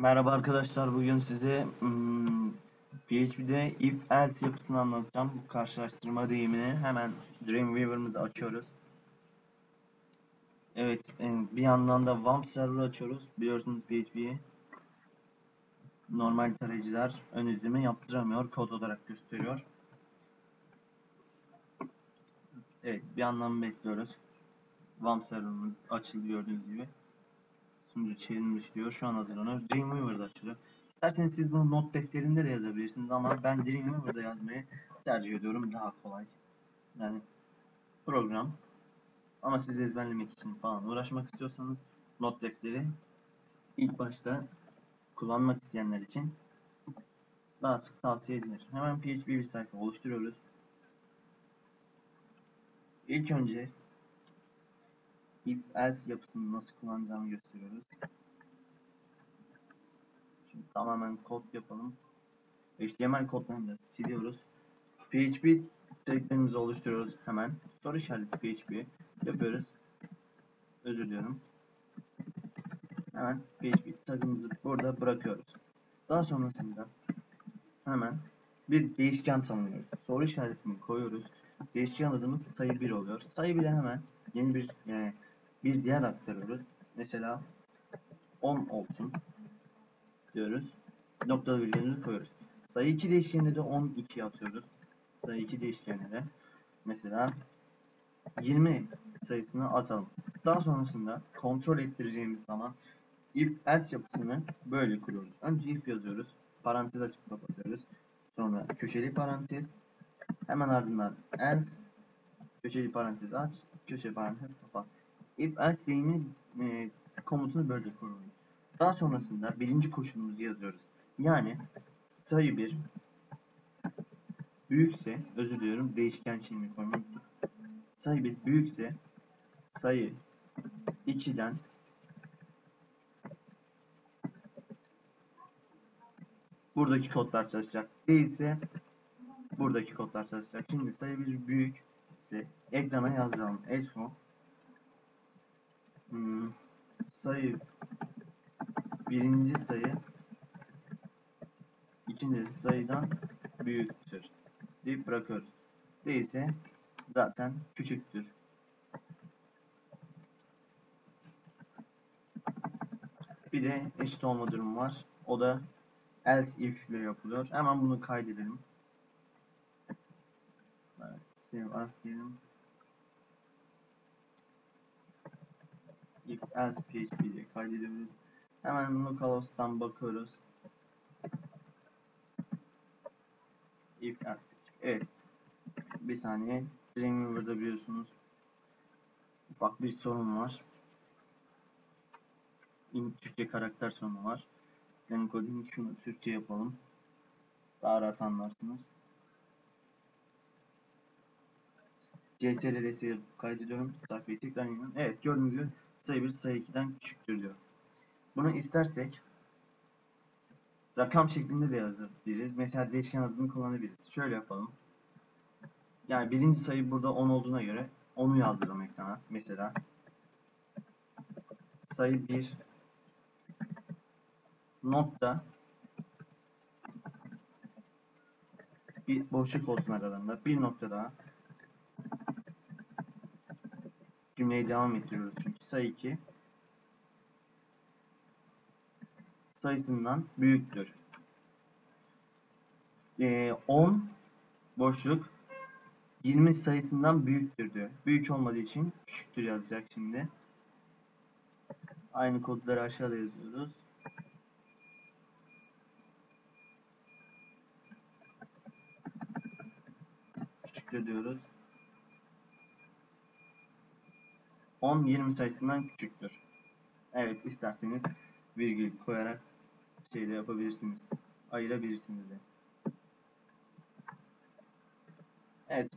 Merhaba arkadaşlar bugün size hmm, PHP'de if else yapısını anlatacağım. Bu karşılaştırma deyimini hemen Dreamweaver'ımızı açıyoruz. Evet e, bir yandan da WAMP server açıyoruz. Biliyorsunuz PHP'yi normal tarayıcılar ön izleme yaptıramıyor. Kod olarak gösteriyor. Evet bir yandan bekliyoruz. WAMP serverımız açıldı gördüğünüz gibi sunucu çevrilmiş diyor. Şu an hazırlanıyor. Dreamweaver'da açılıyor. İsterseniz siz bunu not defterinde de yazabilirsiniz ama ben Dreamweaver'da yazmayı tercih ediyorum. Daha kolay. Yani program. Ama siz ezberlemek için falan uğraşmak istiyorsanız not defteri ilk başta kullanmak isteyenler için daha sık tavsiye edilir. Hemen PHP bir sayfa oluşturuyoruz. İlk önce if else yapısını nasıl kullanacağımı gösteriyoruz. Şimdi tamamen kod yapalım. HTML kodlarını siliyoruz. PHP taglerimizi oluşturuyoruz hemen. Soru işareti PHP yapıyoruz. Özür diliyorum. Hemen PHP tagımızı burada bırakıyoruz. Daha sonrasında hemen bir değişken tanımlıyoruz. Soru işaretini koyuyoruz. Değişken adımız sayı 1 oluyor. Sayı 1'e hemen yeni bir yani bir diğer aktarıyoruz. Mesela 10 olsun diyoruz. Noktalı virgülünü koyuyoruz. Sayı 2 değişkenine de 12 atıyoruz. Sayı 2 değişkenine de mesela 20 sayısını atalım. Daha sonrasında kontrol ettireceğimiz zaman if else yapısını böyle kuruyoruz. Önce if yazıyoruz. Parantez açıp kapatıyoruz. Sonra köşeli parantez. Hemen ardından else köşeli parantez aç, köşeli parantez kapat if else deyimi e, komutunu böyle kuruyoruz. Daha sonrasında birinci koşulumuzu yazıyoruz. Yani sayı 1 büyükse özür diliyorum değişken şeyini koymayı. Sayı 1 büyükse sayı 2'den buradaki kodlar çalışacak. Değilse buradaki kodlar çalışacak. Şimdi sayı 1 büyük ise ekrana yazalım. Echo hmm, sayı birinci sayı ikinci sayıdan büyüktür deyip bırakıyoruz. Değilse zaten küçüktür. Bir de eşit olma durumu var. O da else if ile yapılıyor. Hemen bunu kaydedelim. Evet, save as diyelim. İf else php diye kaydediyoruz. Hemen localhost'tan bakıyoruz. If else php. Evet. Bir saniye. Dreamweaver'da biliyorsunuz ufak bir sorun var. Türkçe karakter sorunu var. Encoding şunu Türkçe yapalım. Daha rahat anlarsınız. CTRL'si kaydediyorum. Sayfayı tekrar yayınlıyorum. Evet gördüğünüz gibi sayı 1 sayı 2'den küçüktür diyor. Bunu istersek rakam şeklinde de yazabiliriz. Mesela değişken adını kullanabiliriz. Şöyle yapalım. Yani birinci sayı burada 10 olduğuna göre 10'u yazdıralım ekrana. Mesela sayı 1 nokta bir boşluk olsun aralarında. Bir nokta daha cümleyi devam ettiriyoruz çünkü sayı 2 sayısından büyüktür. Ee, 10 boşluk 20 sayısından büyüktür diyor. Büyük olmadığı için küçüktür yazacak şimdi. Aynı kodları aşağıda yazıyoruz. Küçüktür diyoruz. 10 20 sayısından küçüktür. Evet isterseniz virgül koyarak şey yapabilirsiniz. Ayırabilirsiniz de. Evet